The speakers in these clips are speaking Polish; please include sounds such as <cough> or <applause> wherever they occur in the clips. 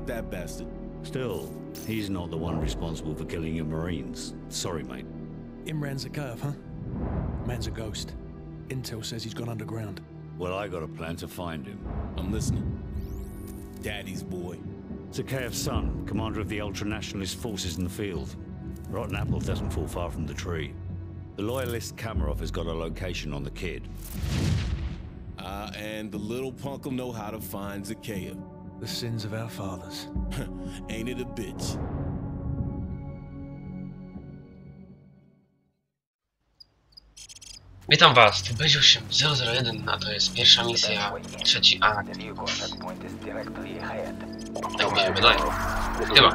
we that bastard. Still, he's not the one responsible for killing your Marines. Sorry, mate. Imran Zakhaev, huh? Man's a ghost. Intel says he's gone underground. Well, I got a plan to find him. I'm listening. Daddy's boy. Zakhaev's son, commander of the ultra-nationalist forces in the field. Rotten apple doesn't fall far from the tree. The loyalist Kamarov has got a location on the kid. Uh, and the little punk'll know how to find Zakea. The sins of our fathers. <laughs> Ain't it a bitch? Witam was, to Bezio 001, a to jest pierwsza misja, trzeci akt. Tak mi się wydaje. Chyba.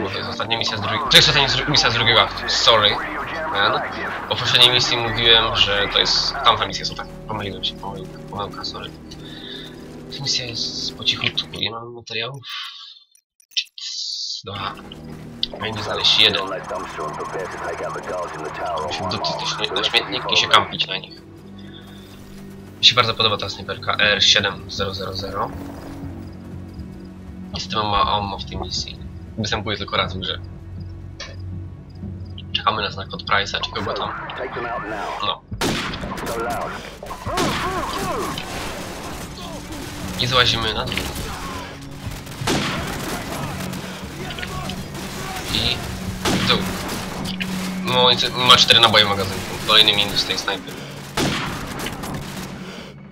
Bo to jest ostatnia misja z drugiego... To jest ostatnia misja z drugiego aktu, sorry. Man. Po poprzedniej misji mówiłem, że to jest tamta misja, co tak pomyliłem się, pomyłka, pomyłka sorry. Ta misja jest po cichutku, nie mam materiałów. Dwa. Będzie znaleźć jeden. Musimy dotyć na śmietnik i się kampić na nich. Mi się bardzo podoba ta snajperka R7000. Niestety ammo w tej misji. Występuje tylko raz w grze. Czekamy na znak od Price'a, czy kogo tam. No. I złazimy na dół. I w dół. No, ma 4 naboje w magazynku. Kolejny minus tej snajpy.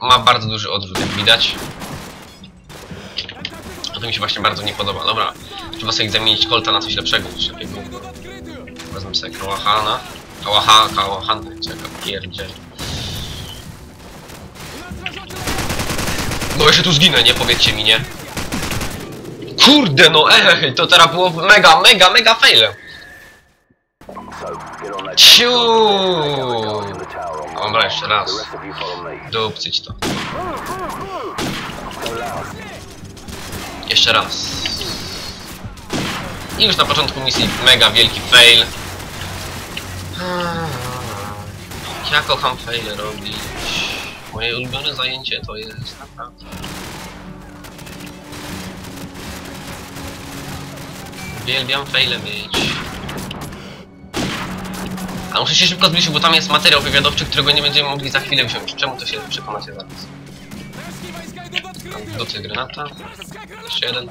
Ma bardzo duży odrzut, jak widać. A to mi się właśnie bardzo nie podoba. Dobra, trzeba sobie zamienić kolta na coś lepszego niż takiego. Wezmę sobie kałahana. Kałaha, kałahan, czekam, pierdziel. No jeszcze tu zginę, nie? Powiedzcie mi, nie? Kurde, no ej, to teraz było mega, mega, mega failem. Ciu! Dobra, jeszcze raz. Dupcyć to. Jeszcze raz. I już na początku misji mega wielki fail. Ja kocham faile robić. Moje ulubione zajęcie to jest naprawdę. Uwielbiam faile mieć. A muszę się szybko zbliżyć, bo tam jest materiał wywiadowczy, którego nie będziemy mogli za chwilę wziąć. Czemu to się przekonacie zaraz? Tam docy granata. Jeszcze jeden.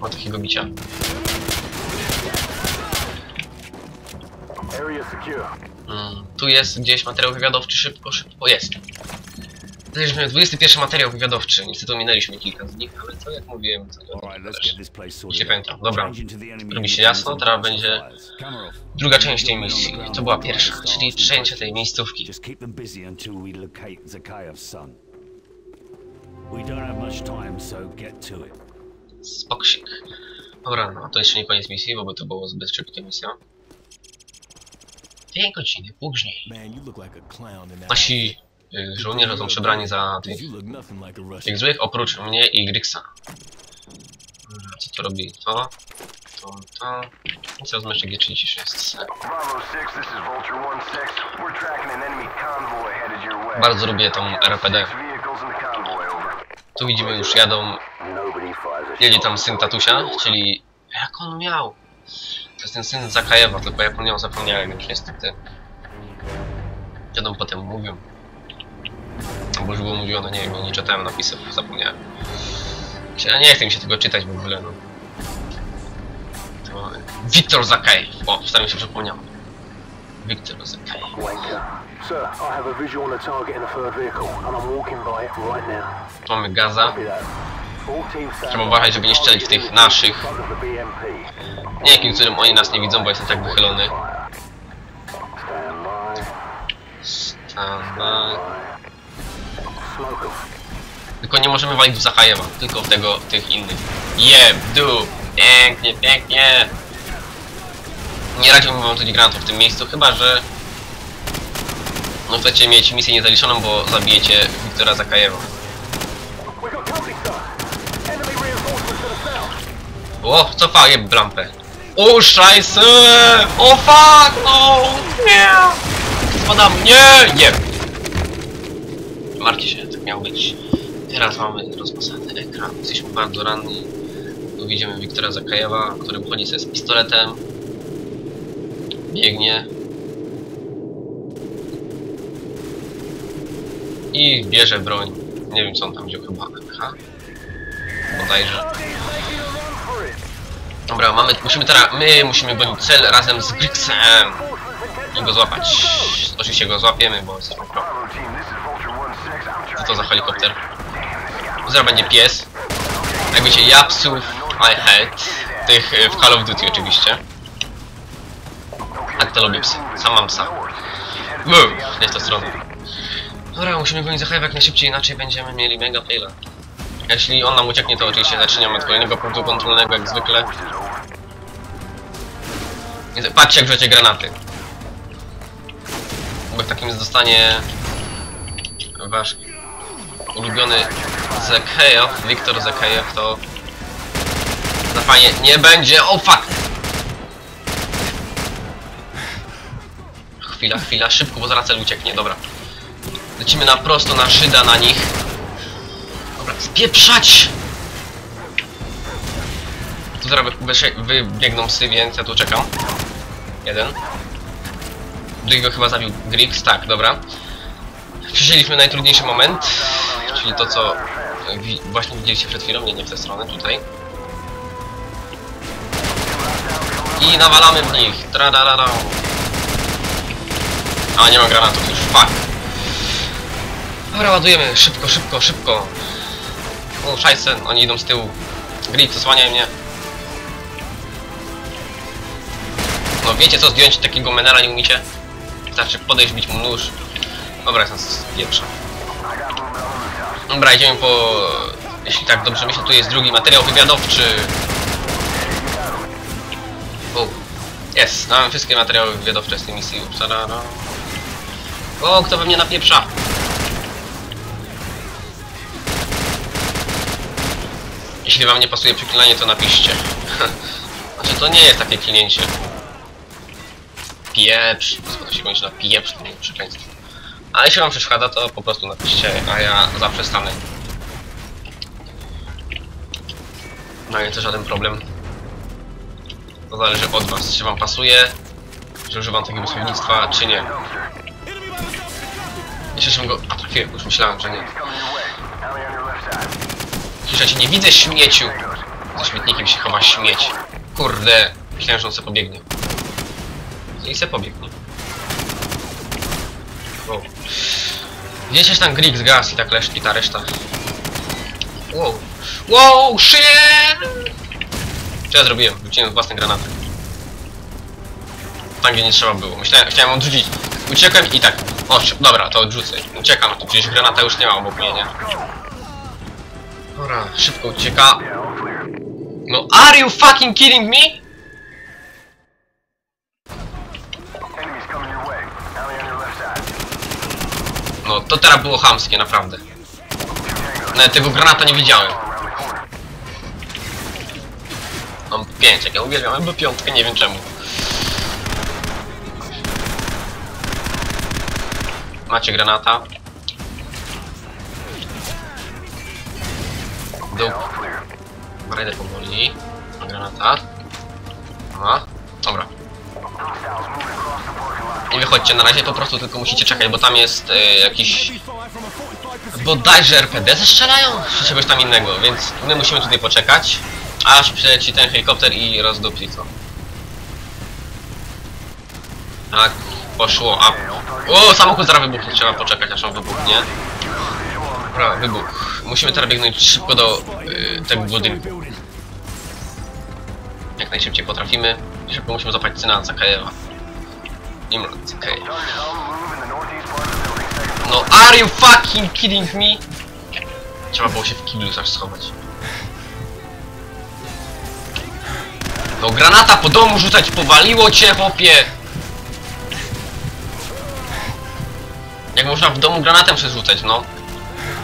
Ma takiego bicia. Mm, tu jest gdzieś materiał wywiadowczy, szybko, szybko, jest. Znaleźliśmy 21 materiał wywiadowczy, niestety ominęliśmy kilka z nich, ale to jak mówiłem, to nie się pamiętam. Dobra, robi się jasno, teraz będzie druga część tej misji. To była pierwsza, czyli przejęcie tej miejscówki. Spoksik. Dobra, no to jeszcze nie koniec misji, bo by to było zbyt szybka misja. Dwie godziny później. Nasi y, żołnierze są przebrani za tych, tych złych, oprócz mnie i Grixa. Mm, Co to robi? To, to, to. I co z jeszcze G36? Bravo 6, this is Vulture 1-6. We're tracking an enemy convoy headed your way. Bardzo lubię tą RPD. Tu widzimy już jadą, jedzie tam syn tatusia, czyli jak on miał? To jest ten syn Zakajewa, tylko on miał zapomniałem już niestety. Jadą potem mówią. Bo już było mówione, nie wiem, nie czytałem napisów, zapomniałem. Ja nie chcę mi się tego czytać w ogóle, no. To Wiktor Zakajew. O, mi się przypomniał. Wiktor Zakajew. Sir, I have a visual on the target in the third vehicle, and I'm walking by it right now. Mamy gaza. Trzeba uważać, żeby nie strzelić w tych naszych. Nie jakim cudem oni nas nie widzą, bo jestem tak wychylony. Tylko nie możemy walić w Zachajewa, tylko w tego, tych innych. Jeb, du, pięknie, pięknie. Nie radziłbym wam rzucić granatów w tym miejscu, chyba że... No chcecie mieć misję niezaliczoną, bo zabijecie Wiktora Zakajewa. We got company, sir. Enemy reinforcements to the south. O, cofa, jeb lampę. O, szajsy! O, fuck, no! Nie! spadam! Nie! Nie! Martwcie się, tak miało być. Teraz mamy rozmasany ekran. Jesteśmy bardzo ranni. Tu widzimy Wiktora Zakajewa, który wchodzi sobie z pistoletem. Biegnie. I bierze broń. Nie wiem co on tam wziął, chyba AK? Bodajże. Dobra, mamy, musimy teraz, my musimy gonić cel razem z Grixem i go złapać. Oczywiście go złapiemy, bo jesteśmy pro. Bravo team, this is Vulture 1-6. I'm Co to za helikopter? Zaraz będzie pies. Jak wiecie, ja I hate. Tych y, w Call of Duty oczywiście. Tak to lubię psy. Sam mam psa. Wow, nie w tę stronę. Dobra, musimy gonić za jak najszybciej, inaczej będziemy mieli mega faila. Jeśli on nam ucieknie, to oczywiście zaczniemy od kolejnego punktu kontrolnego, jak zwykle. Patrzcie, jak wrzucie granaty. Bo w takim zostanie wasz ulubiony Zekejew, Wiktor Zekejew, to na fajnie nie będzie. O fuck! Chwila, chwila, szybko, bo zaraz cel ucieknie, dobra. Lecimy na prosto na szyda na nich. Spieprzać! Tu zaraz wybiegną psy, więc ja tu czekam. Jeden. Drugiego chyba zabił Griggs, tak, dobra. Przyjrzeliśmy najtrudniejszy moment, czyli to co wi właśnie widzieliście przed chwilą, nie, nie w tę stronę, tutaj. I nawalamy w nich, tradadada. A, nie ma granatów już, fuck. Dobra, ładujemy, szybko, szybko, szybko. O, szajse, oni idą z tyłu. Grid, osłaniaj mnie. No wiecie co zdjąć takiego menela nie umiecie? Wystarczy podejść, bić mu nóż. Dobra, jest nas pierwsza. Dobra, idziemy po... Jeśli tak dobrze myślę, tu jest drugi materiał wywiadowczy. Jest, mamy wszystkie materiały wywiadowcze z tej misji. Tarara. O, kto we mnie napieprza? Jeśli wam nie pasuje przeklinanie, to napiszcie. <laughs> znaczy, to nie jest takie klinięcie. Pieprz. To się kończy na pieprz, to nie przekleństwo. Ale jeśli wam przeszkadza, to po prostu napiszcie, a ja zawsze stanę. No nie to żaden problem. To zależy od was, czy wam pasuje, czy używam takiego słownictwa, czy nie. Jeszcze żebym go... A trafiłem, już myślałem, że nie. Ja cię nie widzę, śmieciu! Za śmietnikiem się chowa śmieć. Kurde, myślałem, że on se pobiegnie. I se pobiegnie. Wow. Wiecie, że tam Griggs, Gas i tak reszta, i ta reszta. Wow. Wow, shit! Co ja zrobiłem? Wróciłem własne granaty. Tam, gdzie nie trzeba było. Myślałem, chciałem odrzucić. Uciekłem i tak. O, dobra, to odrzucę. Uciekam, tu przecież granata już nie ma obok mnie, nie? Dobra, szybko ucieka. No, are you fucking kidding me? No, to teraz było chamskie, naprawdę. Nawet tego granata nie widziałem. Mam 5, jak ja uwielbiam MP5, nie wiem czemu. Macie granata. Dół. All clear. Rajdę powoli. Granata. Aha. Dobra. Nie wychodźcie na razie, po prostu tylko musicie czekać, bo tam jest e, jakiś... Bodajże RPD zestrzelają? Czy czegoś tam innego, więc my musimy tutaj poczekać. Aż przyleci ten helikopter i rozdupi to. Tak, poszło, a... O, samochód zaraz wybuchnie, trzeba poczekać aż on wybuchnie. Dobra, wybuch. Musimy teraz biegnąć szybko do y, tego budynku. Jak najszybciej potrafimy. Szybko musimy zapać cyna Zakajewa. Imran Zakajew. No are you fucking kidding me? Trzeba było się w kiblu coś schować. No granata po domu rzucać, powaliło cię chłopie! Jak można w domu granatem przerzucać, no?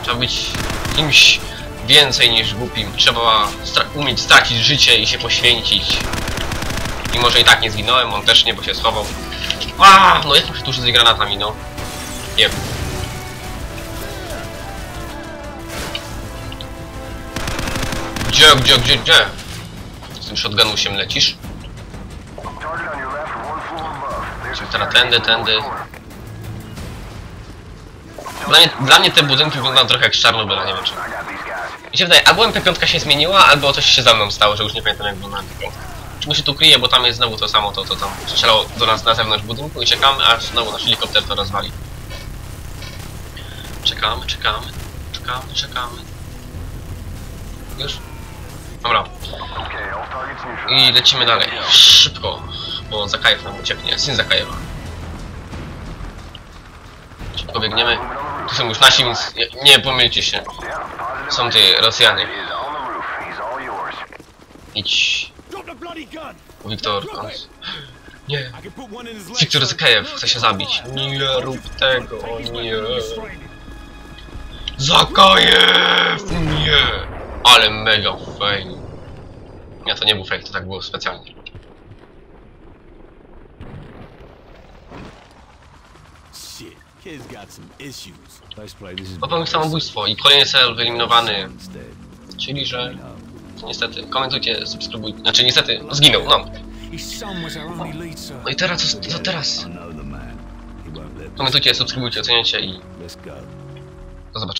Trzeba być kimś więcej niż głupim. Trzeba stra umieć stracić życie i się poświęcić. Mimo, że i tak nie zginąłem, on też nie, bo się schował. A, no jak muszę tuż z granatami, no. Nie. Gdzie, gdzie, gdzie, gdzie? Z tym shotgunu się lecisz? Teraz tędy, tędy. Dla mnie, dla mnie te budynki wyglądają trochę jak z Czarnobyla, nie wiem czy... Mi się wydaje, albo MP5 się zmieniła, albo coś się ze mną stało, że już nie pamiętam jak wygląda MP5. Czy mu się tu kryje, bo tam jest znowu to samo, to, to tam strzelało do nas na zewnątrz budynku i czekamy, aż znowu nasz helikopter to rozwali. Czekamy, czekamy, czekamy, czekamy. Już? Dobra. I lecimy dalej. Szybko, bo Zakajew nam ucieknie. Syn Zakajewa. Szybko biegniemy. Są już nasi, więc nie- pomylcie się. Są ty Rosjanie. Idź! Wiktor. Nie. Wiktor. Zakajew chce się zabić. Nie rób tego, nie. Zakajew! Nie! Ale mega fail. Nie, to nie był fake, to tak było specjalnie. Shit, kid's got some issues. Let's play this is Popełnił samobójstwo i kolejny cel wyeliminowany. Czyli, że niestety, komentujcie, subskrybujcie. Znaczy niestety, zginął, no. Lead, sir. No i teraz, co, co teraz? Komentujcie, subskrybujcie, oceniajcie i